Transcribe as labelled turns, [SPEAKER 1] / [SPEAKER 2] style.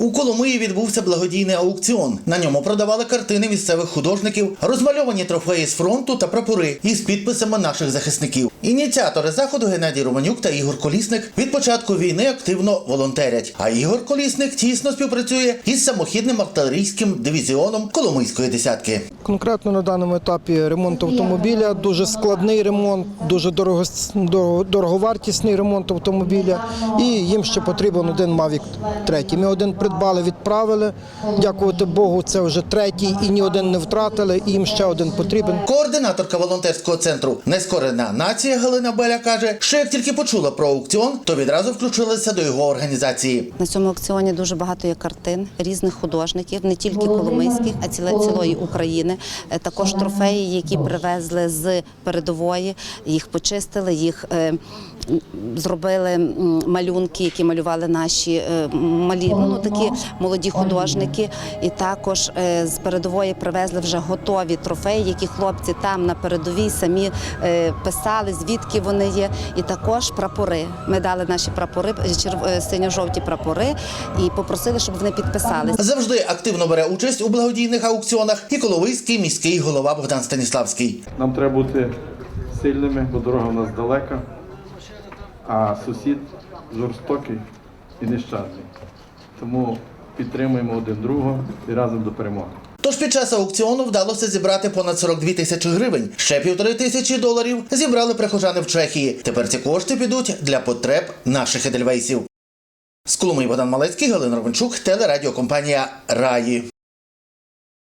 [SPEAKER 1] У Коломиї відбувся благодійний аукціон. На ньому продавали картини місцевих художників, розмальовані трофеї з фронту та прапори із підписами наших захисників. Ініціатори заходу Геннадій Романюк та Ігор Колісник від початку війни активно волонтерять. А Ігор Колісник тісно співпрацює із самохідним артилерійським дивізіоном Коломийської десятки.
[SPEAKER 2] Конкретно на даному етапі ремонт автомобіля дуже складний ремонт, дуже дорого, дорого- дороговартісний ремонт автомобіля. І їм ще потрібен один Mavic 3. Ми один придбали, відправили. Дякувати Богу, це вже третій і ні один не втратили. І їм ще один потрібен.
[SPEAKER 1] Координаторка волонтерського центру Нескорена нація Галина Беля каже, що як тільки почула про аукціон, то відразу включилася до його організації.
[SPEAKER 3] На цьому аукціоні дуже багато є картин різних художників, не тільки коломийських, а ціле цілої України. Е, Також трофеї, які привезли з передової, їх почистили, їх е, зробили малюнки, які малювали наші е, малі, ну такі молоді художники. І також е, з передової привезли вже готові трофеї, які хлопці там на передовій самі е, писали, звідки вони є. І також прапори. Ми дали наші прапори, е, синьо-жовті прапори, і попросили, щоб вони підписали.
[SPEAKER 1] Завжди активно бере участь у благодійних аукціонах і Коловийський міський голова Богдан Станіславський.
[SPEAKER 4] Нам треба бути сильними, бо дорога в нас далека, а сусід жорстокий і нещадний. Тому підтримуємо один другого і разом до перемоги.
[SPEAKER 1] Тож під час аукціону вдалося зібрати понад 42 тисячі гривень. Ще півтори тисячі доларів зібрали прихожани в Чехії. Тепер ці кошти підуть для потреб наших едельвейсів. З Коломиї Богдан Малецький, Галина Ровенчук, телерадіокомпанія Раї.